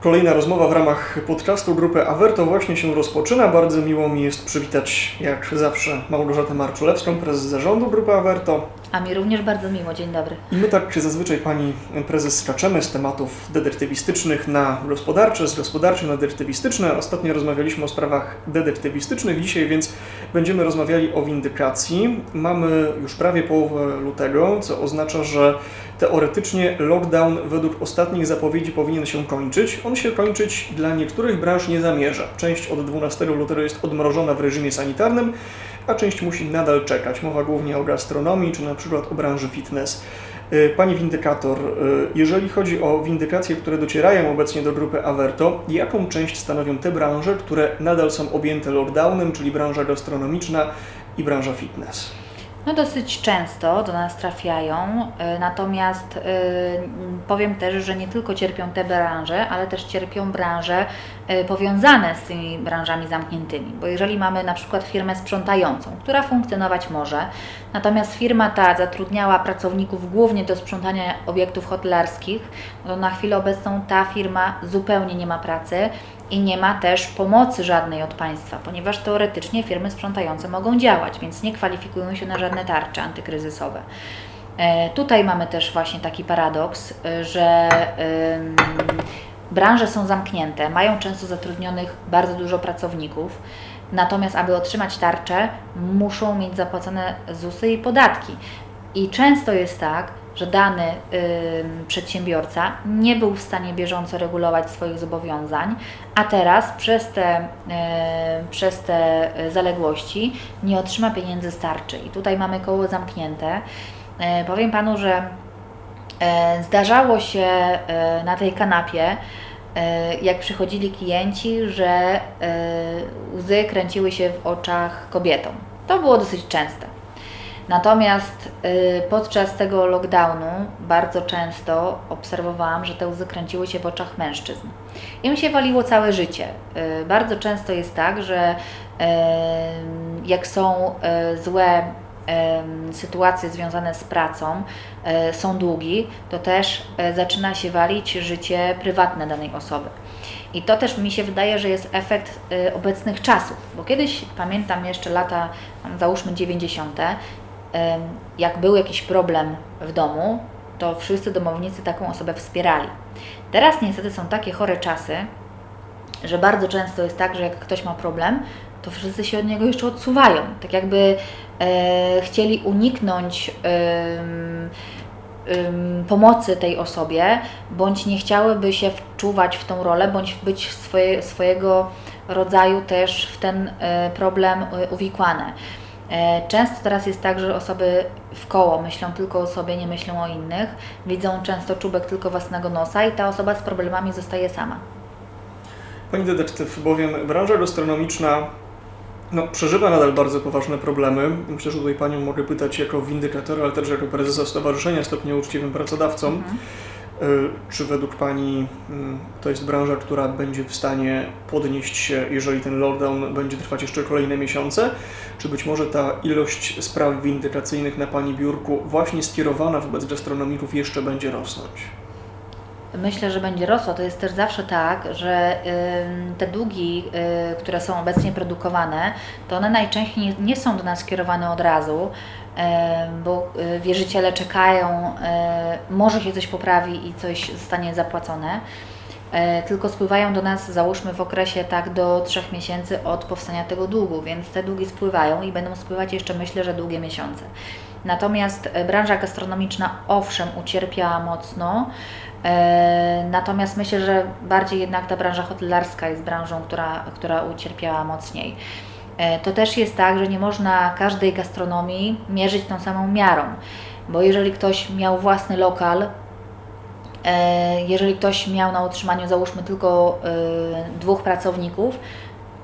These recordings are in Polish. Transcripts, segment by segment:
Kolejna rozmowa w ramach podcastu grupy Averto właśnie się rozpoczyna. Bardzo miło mi jest przywitać, jak zawsze, Małgorzatę Marczulewską, prezes zarządu grupy Averto. A mi również bardzo miło, dzień dobry. I my tak zazwyczaj pani prezes skaczemy z tematów detektywistycznych na gospodarcze, z gospodarczych na detektywistyczne. Ostatnio rozmawialiśmy o sprawach detektywistycznych, dzisiaj więc będziemy rozmawiali o windykacji. Mamy już prawie połowę lutego, co oznacza, że teoretycznie lockdown według ostatnich zapowiedzi powinien się kończyć. On się kończyć dla niektórych branż nie zamierza. Część od 12 lutego jest odmrożona w reżimie sanitarnym, a część musi nadal czekać. Mowa głównie o gastronomii czy na przykład o branży fitness. Y, Pani windykator, y, jeżeli chodzi o windykacje, które docierają obecnie do grupy Averto, jaką część stanowią te branże, które nadal są objęte lockdownem, czyli branża gastronomiczna i branża fitness? No dosyć często do nas trafiają, y, natomiast y, powiem też, że nie tylko cierpią te branże, ale też cierpią branże y, powiązane z tymi branżami zamkniętymi. Bo jeżeli mamy na przykład firmę sprzątającą, która funkcjonować może, natomiast firma ta zatrudniała pracowników głównie do sprzątania obiektów hotelarskich, no to na chwilę obecną ta firma zupełnie nie ma pracy i nie ma też pomocy żadnej od państwa, ponieważ teoretycznie firmy sprzątające mogą działać, więc nie kwalifikują się na żadne tarcze antykryzysowe. E, Tutaj mamy też właśnie taki paradoks, y, że branże są zamknięte, mają często zatrudnionych bardzo dużo pracowników, natomiast aby otrzymać tarczę, muszą mieć zapłacone ZUSy i podatki. I często jest tak, że dany ym, przedsiębiorca nie był w stanie bieżąco regulować swoich zobowiązań, a teraz przez te, y, przez te y, zaległości nie otrzyma pieniędzy z tarczy. I tutaj mamy koło zamknięte. E, powiem Panu, że e, zdarzało się e, na tej kanapie, e, jak przychodzili klienci, że e, łzy kręciły się w oczach kobietom. To było dosyć częste. Natomiast y, podczas tego lockdownu bardzo często obserwowałam, że te łzy kręciły się w oczach mężczyzn. Im się waliło całe życie. Y, Bardzo często jest tak, że y, jak są złe sytuacje związane z pracą, są długi, to też zaczyna się walić życie prywatne danej osoby. I to też mi się wydaje, że jest efekt obecnych czasów, bo kiedyś pamiętam jeszcze lata, załóżmy 90., em, jak był jakiś problem w domu, to wszyscy domownicy taką osobę wspierali. Teraz niestety są takie chore czasy, że bardzo często jest tak, że jak ktoś ma problem, to wszyscy się od niego jeszcze odsuwają. Tak jakby e, chcieli uniknąć em, em, pomocy tej osobie, bądź nie chciałyby się wczuwać w tą rolę, bądź być swoje, swojego rodzaju też w ten e, problem e, uwikłane. E, Często teraz jest tak, że osoby w koło myślą tylko o sobie, nie myślą o innych, widzą często czubek tylko własnego nosa i ta osoba z problemami zostaje sama. Pani detektyw, bowiem branża gastronomiczna no, przeżywa nadal bardzo poważne problemy. Myślę, że tutaj Panią mogę pytać jako windykatora, ale też jako prezesa Stowarzyszenia Stopnio Uczciwym Pracodawcom. Mhm. Y, Czy według Pani mm, to jest branża, która będzie w stanie podnieść się, jeżeli ten lockdown będzie trwać jeszcze kolejne miesiące? Czy być może ta ilość spraw windykacyjnych na Pani biurku, właśnie skierowana wobec gastronomików, jeszcze będzie rosnąć? Myślę, że będzie rosło. To jest też zawsze tak, że te długi, y, które są obecnie produkowane, to one najczęściej nie, są do nas skierowane od razu, bo y, wierzyciele czekają, y, może się coś poprawi i coś zostanie zapłacone. y, Tylko spływają do nas, załóżmy w okresie tak do trzech miesięcy od powstania tego długu, więc te długi spływają i będą spływać jeszcze myślę, że długie miesiące. Natomiast y, branża gastronomiczna owszem ucierpiała mocno, E, Natomiast myślę, że bardziej jednak ta branża hotelarska jest branżą, która, która ucierpiała mocniej. E, To też jest tak, że nie można każdej gastronomii mierzyć tą samą miarą, bo jeżeli ktoś miał własny lokal, e, jeżeli ktoś miał na utrzymaniu załóżmy tylko e, dwóch pracowników,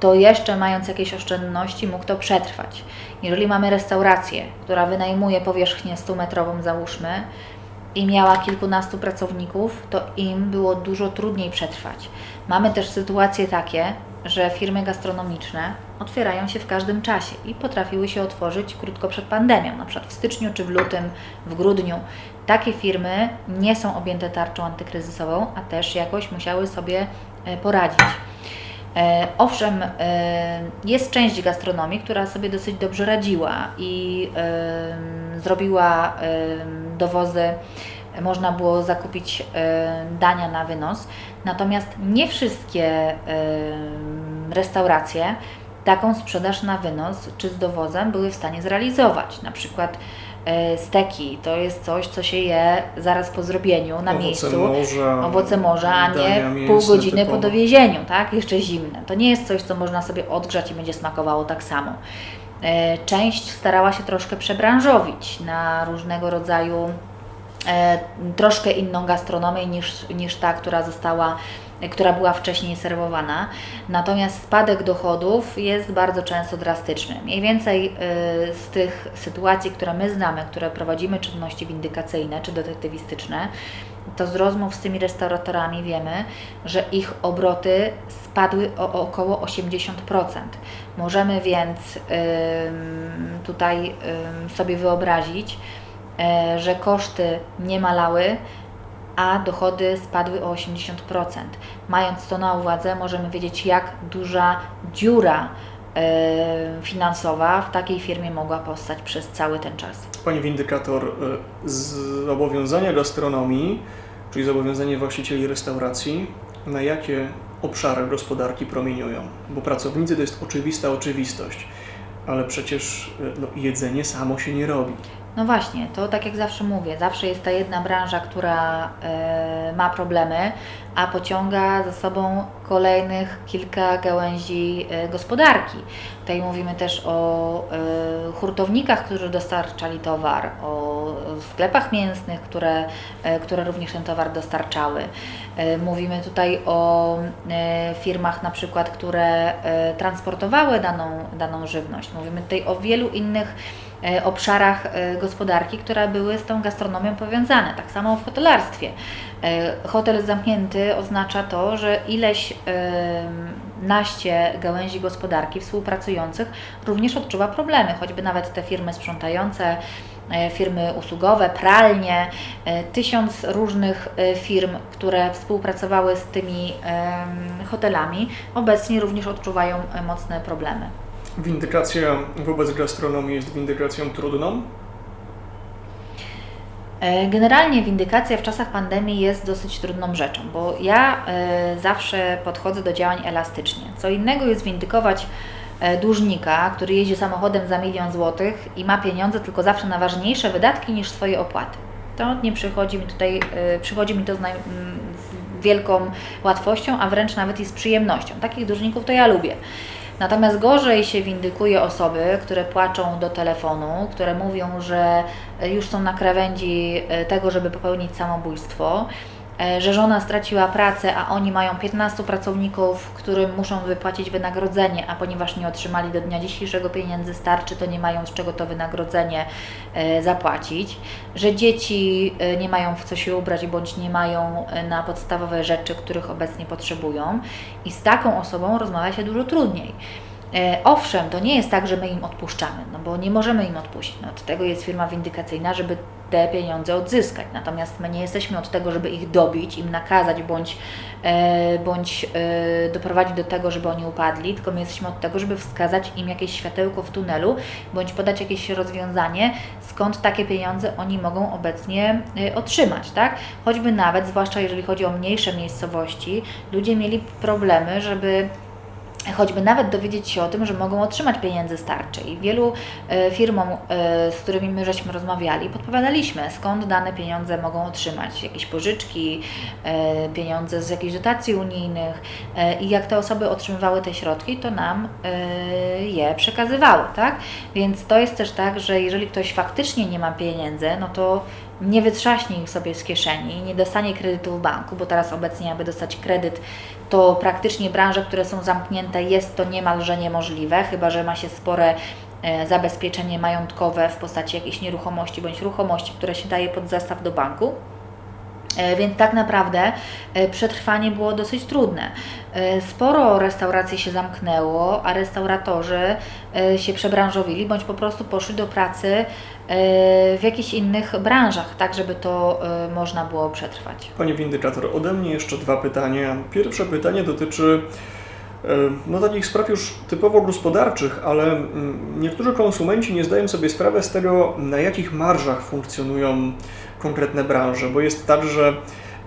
to jeszcze mając jakieś oszczędności mógł to przetrwać. Jeżeli mamy restaurację, która wynajmuje powierzchnię 100-metrową załóżmy, i miała kilkunastu pracowników, to im było dużo trudniej przetrwać. Mamy też sytuacje takie, że firmy gastronomiczne otwierają się w każdym czasie i potrafiły się otworzyć krótko przed pandemią, na przykład w styczniu czy w lutym, w grudniu. Takie firmy nie są objęte tarczą antykryzysową, a też jakoś musiały sobie e, poradzić. E, Owszem, e, jest część gastronomii, która sobie dosyć dobrze radziła i zrobiła dowozy, można było zakupić dania na wynos. Natomiast nie wszystkie restauracje taką sprzedaż na wynos czy z dowozem były w stanie zrealizować. Na przykład steki to jest coś, co się je zaraz po zrobieniu na Owoce miejscu morza, owoce morza, a nie pół godziny po typowo. dowiezieniu, tak? Jeszcze zimne. To nie jest coś, co można sobie odgrzać i będzie smakowało tak samo. E, Część starała się troszkę przebranżowić na różnego rodzaju e, troszkę inną gastronomię niż, niż ta, która została, e, która była wcześniej serwowana. Natomiast spadek dochodów jest bardzo często drastyczny. Mniej więcej e, z tych sytuacji, które my znamy, które prowadzimy czynności windykacyjne czy detektywistyczne, to z rozmów z tymi restauratorami wiemy, że ich obroty spadły o około 80%. Możemy więc tutaj sobie wyobrazić, e, że koszty nie malały, a dochody spadły o 80%. Mając to na uwadze, możemy wiedzieć, jak duża dziura e, finansowa w takiej firmie mogła powstać przez cały ten czas. Pani windykator, y, zobowiązania gastronomii, czyli zobowiązania właścicieli restauracji, na jakie obszary gospodarki promieniują? Bo pracownicy to jest oczywista oczywistość, ale przecież no, jedzenie samo się nie robi. No właśnie, to tak jak zawsze mówię, zawsze jest ta jedna branża, która e, ma problemy, a pociąga za sobą kolejnych kilka gałęzi e, gospodarki. Tutaj mówimy też o e, hurtownikach, którzy dostarczali towar, o sklepach mięsnych, które, e, które również ten towar dostarczały. E, Mówimy tutaj o e, firmach na przykład, które e, transportowały daną, daną żywność. Mówimy tutaj o wielu innych e, obszarach e, gospodarki, które były z tą gastronomią powiązane. Tak samo w hotelarstwie. E, Hotel zamknięty oznacza to, że ileś naście gałęzi gospodarki współpracujących również odczuwa problemy, choćby nawet te firmy sprzątające, e, firmy usługowe, pralnie, e, tysiąc różnych firm, które współpracowały z tymi hotelami, obecnie również odczuwają mocne problemy. Windykacja wobec gastronomii jest windykacją trudną. E, Generalnie windykacja w czasach pandemii jest dosyć trudną rzeczą, bo ja e, zawsze podchodzę do działań elastycznie. Co innego jest windykować e, dłużnika, który jeździ samochodem za milion złotych i ma pieniądze tylko zawsze na ważniejsze wydatki niż swoje opłaty. To nie przychodzi mi tutaj, przychodzi mi to z, naj, z wielką łatwością, a wręcz nawet i z przyjemnością. Takich dłużników to ja lubię. Natomiast gorzej się windykuje osoby, które płaczą do telefonu, które mówią, że już są na krawędzi e, tego, żeby popełnić samobójstwo, że żona straciła pracę, a oni mają 15 pracowników, którym muszą wypłacić wynagrodzenie, a ponieważ nie otrzymali do dnia dzisiejszego pieniędzy starczy, to nie mają z czego to wynagrodzenie e, zapłacić, że dzieci e, nie mają w co się ubrać bądź nie mają e, na podstawowe rzeczy, których obecnie potrzebują i z taką osobą rozmawia się dużo trudniej. E, Owszem, to nie jest tak, że my im odpuszczamy, no bo nie możemy im odpuścić. No, od tego jest firma windykacyjna, żeby te pieniądze odzyskać. Natomiast my nie jesteśmy od tego, żeby ich dobić, im nakazać bądź, e, bądź e, doprowadzić do tego, żeby oni upadli, tylko my jesteśmy od tego, żeby wskazać im jakieś światełko w tunelu, bądź podać jakieś rozwiązanie, skąd takie pieniądze oni mogą obecnie otrzymać, tak? Choćby nawet, zwłaszcza jeżeli chodzi o mniejsze miejscowości, ludzie mieli problemy, żeby choćby nawet dowiedzieć się o tym, że mogą otrzymać pieniędzy z tarczy. I wielu e, firmom, e, z którymi my żeśmy rozmawiali, podpowiadaliśmy, skąd dane pieniądze mogą otrzymać. Jakieś pożyczki, e, pieniądze z jakichś dotacji unijnych. I jak te osoby otrzymywały te środki, to nam je przekazywały, tak? Więc to jest też tak, że jeżeli ktoś faktycznie nie ma pieniędzy, no to nie wytrzaśnie ich sobie z kieszeni, nie dostanie kredytu w banku, bo teraz obecnie, aby dostać kredyt, to praktycznie branże, które są zamknięte, jest to niemalże niemożliwe, chyba że ma się spore e, zabezpieczenie majątkowe w postaci jakiejś nieruchomości bądź ruchomości, które się daje pod zastaw do banku. E, Więc tak naprawdę e, przetrwanie było dosyć trudne. E, Sporo restauracji się zamknęło, a restauratorzy się przebranżowili bądź po prostu poszli do pracy w jakichś innych branżach, tak żeby to można było przetrwać. Panie windykator, ode mnie jeszcze dwa pytania. Pierwsze pytanie dotyczy no, takich spraw już typowo gospodarczych, ale mm, niektórzy konsumenci nie zdają sobie sprawy z tego, na jakich marżach funkcjonują konkretne branże, bo jest tak, że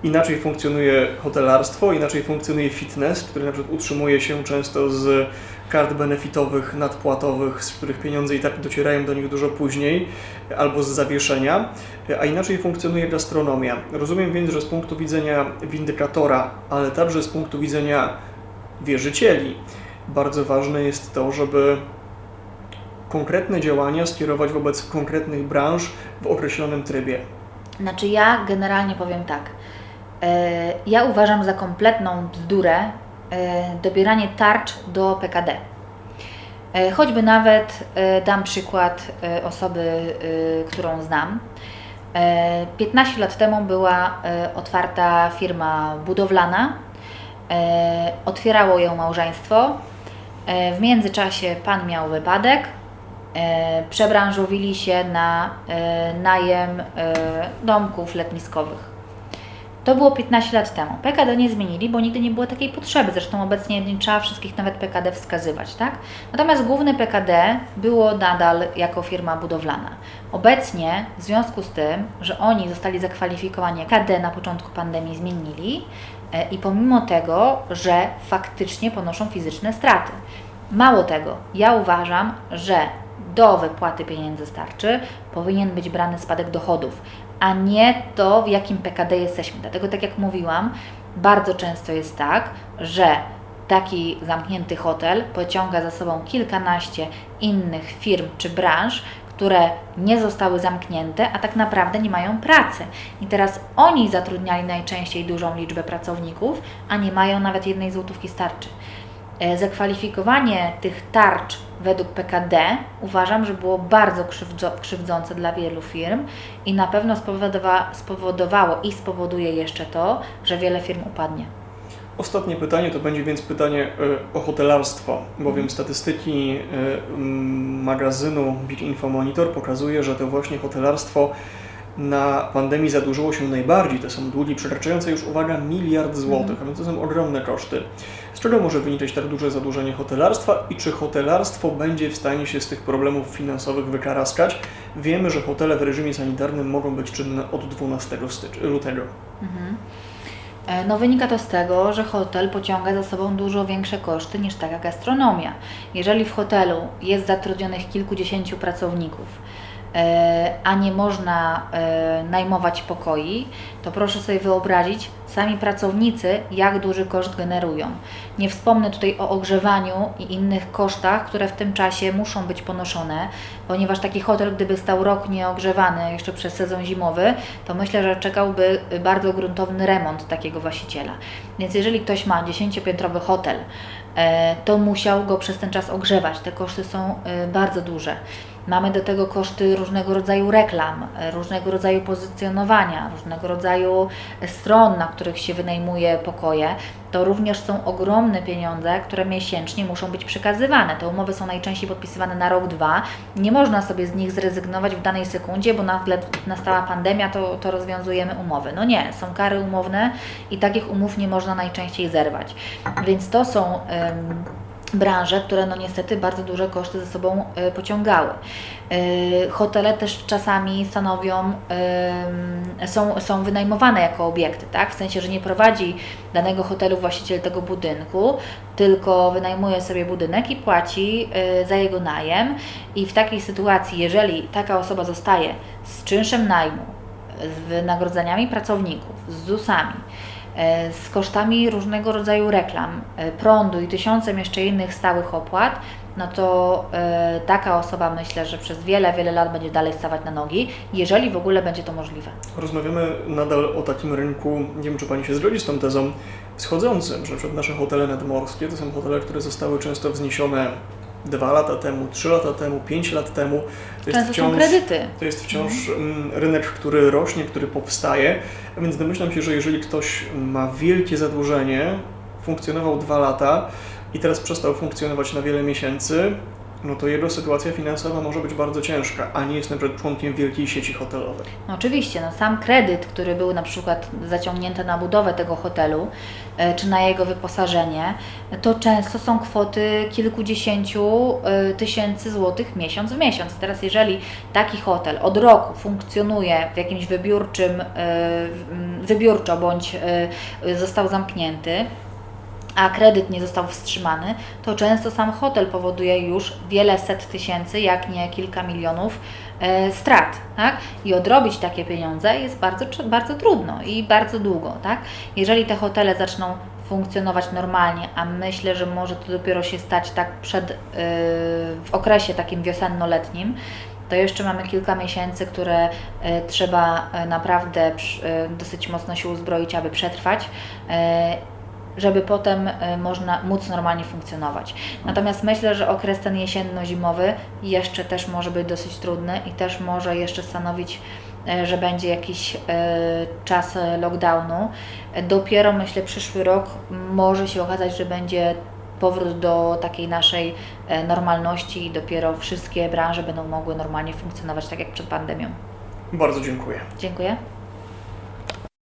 inaczej funkcjonuje hotelarstwo, inaczej funkcjonuje fitness, który na przykład utrzymuje się często z kart benefitowych, nadpłatowych, z których pieniądze i tak docierają do nich dużo później, albo z zawieszenia, a inaczej funkcjonuje gastronomia. Rozumiem więc, że z punktu widzenia windykatora, ale także z punktu widzenia wierzycieli, bardzo ważne jest to, żeby konkretne działania skierować wobec konkretnych branż w określonym trybie. Znaczy ja generalnie powiem tak. E, Ja uważam za kompletną bzdurę e, dobieranie tarcz do PKD. E, Choćby nawet dam przykład osoby, którą znam. E, 15 lat temu była otwarta firma budowlana. Otwierało ją małżeństwo. W międzyczasie pan miał wypadek. E, Przebranżowili się na e, najem e, domków letniskowych. To było 15 lat temu. PKD nie zmienili, bo nigdy nie było takiej potrzeby. Zresztą obecnie nie trzeba wszystkich nawet PKD wskazywać, tak? Natomiast główne PKD było nadal jako firma budowlana. Obecnie, w związku z tym, że oni zostali zakwalifikowani PKD na początku pandemii, zmienili i pomimo tego, że faktycznie ponoszą fizyczne straty. Mało tego, ja uważam, że do wypłaty pieniędzy starczy powinien być brany spadek dochodów, a nie to, w jakim PKD jesteśmy. Dlatego, tak jak mówiłam, bardzo często jest tak, że taki zamknięty hotel pociąga za sobą kilkanaście innych firm czy branż, które nie zostały zamknięte, a tak naprawdę nie mają pracy. I teraz oni zatrudniali najczęściej dużą liczbę pracowników, a nie mają nawet jednej złotówki starczy. E, Zakwalifikowanie tych tarcz według PKD uważam, że było bardzo krzywdzące dla wielu firm i na pewno spowodowa, spowodowało i spowoduje jeszcze to, że wiele firm upadnie. Ostatnie pytanie to będzie więc pytanie e, o hotelarstwo, bowiem statystyki e, magazynu Big Info Monitor pokazuje, że to właśnie hotelarstwo na pandemii zadłużyło się najbardziej. To są długi przekraczające już, uwaga, miliard złotych, a więc to są ogromne koszty. Z czego może wynikać tak duże zadłużenie hotelarstwa i czy hotelarstwo będzie w stanie się z tych problemów finansowych wykaraskać? Wiemy, że hotele w reżimie sanitarnym mogą być czynne od 12 stycz- lutego. E, No wynika to z tego, że hotel pociąga za sobą dużo większe koszty niż taka gastronomia. Jeżeli w hotelu jest zatrudnionych kilkudziesięciu pracowników, a nie można e, najmować pokoi, to proszę sobie wyobrazić, sami pracownicy, jak duży koszt generują. Nie wspomnę tutaj o ogrzewaniu i innych kosztach, które w tym czasie muszą być ponoszone, ponieważ taki hotel, gdyby stał rok nieogrzewany jeszcze przez sezon zimowy, to myślę, że czekałby bardzo gruntowny remont takiego właściciela. Więc jeżeli ktoś ma 10-piętrowy hotel, e, to musiał go przez ten czas ogrzewać. Te koszty są e, bardzo duże. Mamy do tego koszty różnego rodzaju reklam, różnego rodzaju pozycjonowania, różnego rodzaju stron, na których się wynajmuje pokoje. To również są ogromne pieniądze, które miesięcznie muszą być przekazywane. Te umowy są najczęściej podpisywane na rok, dwa. Nie można sobie z nich zrezygnować w danej sekundzie, bo nagle nastała pandemia, to, to rozwiązujemy umowy. No nie, są kary umowne i takich umów nie można najczęściej zerwać. Więc to są. Branże, które no niestety bardzo duże koszty ze sobą y, pociągały. Y, Hotele też czasami stanowią, ym, są, są wynajmowane jako obiekty, tak? W sensie, że nie prowadzi danego hotelu właściciel tego budynku, tylko wynajmuje sobie budynek i płaci za jego najem. I w takiej sytuacji, jeżeli taka osoba zostaje z czynszem najmu, z wynagrodzeniami pracowników, z ZUS-ami, e, z kosztami różnego rodzaju reklam, e, prądu i tysiącem jeszcze innych stałych opłat, no to e, taka osoba myślę, że przez wiele, wiele lat będzie dalej stawać na nogi, jeżeli w ogóle będzie to możliwe. Rozmawiamy nadal o takim rynku, nie wiem czy Pani się zgodzi z tą tezą, wschodzącym, że przykład nasze hotele nadmorskie to są hotele, które zostały często wzniesione dwa lata temu, trzy lata temu, pięć lat temu. To jest wciąż, to jest wciąż mm, rynek, który rośnie, który powstaje, a więc domyślam się, że jeżeli ktoś ma wielkie zadłużenie, funkcjonował dwa lata i teraz przestał funkcjonować na wiele miesięcy, no to jego sytuacja finansowa może być bardzo ciężka, a nie jest na przykład członkiem wielkiej sieci hotelowej. No oczywiście, no sam kredyt, który był na przykład zaciągnięty na budowę tego hotelu, e, czy na jego wyposażenie, to często są kwoty kilkudziesięciu e, tysięcy złotych miesiąc w miesiąc. Teraz jeżeli taki hotel od roku funkcjonuje w jakimś wybiórczym, e, wybiórczo bądź został zamknięty, a kredyt nie został wstrzymany, to często sam hotel powoduje już wiele set tysięcy, jak nie kilka milionów e, strat, tak? I odrobić takie pieniądze jest bardzo, bardzo trudno i bardzo długo, tak? Jeżeli te hotele zaczną funkcjonować normalnie, a myślę, że może to dopiero się stać tak przed, e, w okresie takim wiosenno-letnim, to jeszcze mamy kilka miesięcy, które e, trzeba e, naprawdę dosyć mocno się uzbroić, aby przetrwać. Żeby potem e, można móc normalnie funkcjonować. Natomiast myślę, że okres ten jesienno-zimowy jeszcze też może być dosyć trudny i też może jeszcze stanowić, e, że będzie jakiś e, czas lockdownu. Dopiero myślę przyszły rok może się okazać, że będzie powrót do takiej naszej normalności i dopiero wszystkie branże będą mogły normalnie funkcjonować tak jak przed pandemią. Bardzo dziękuję. Dziękuję.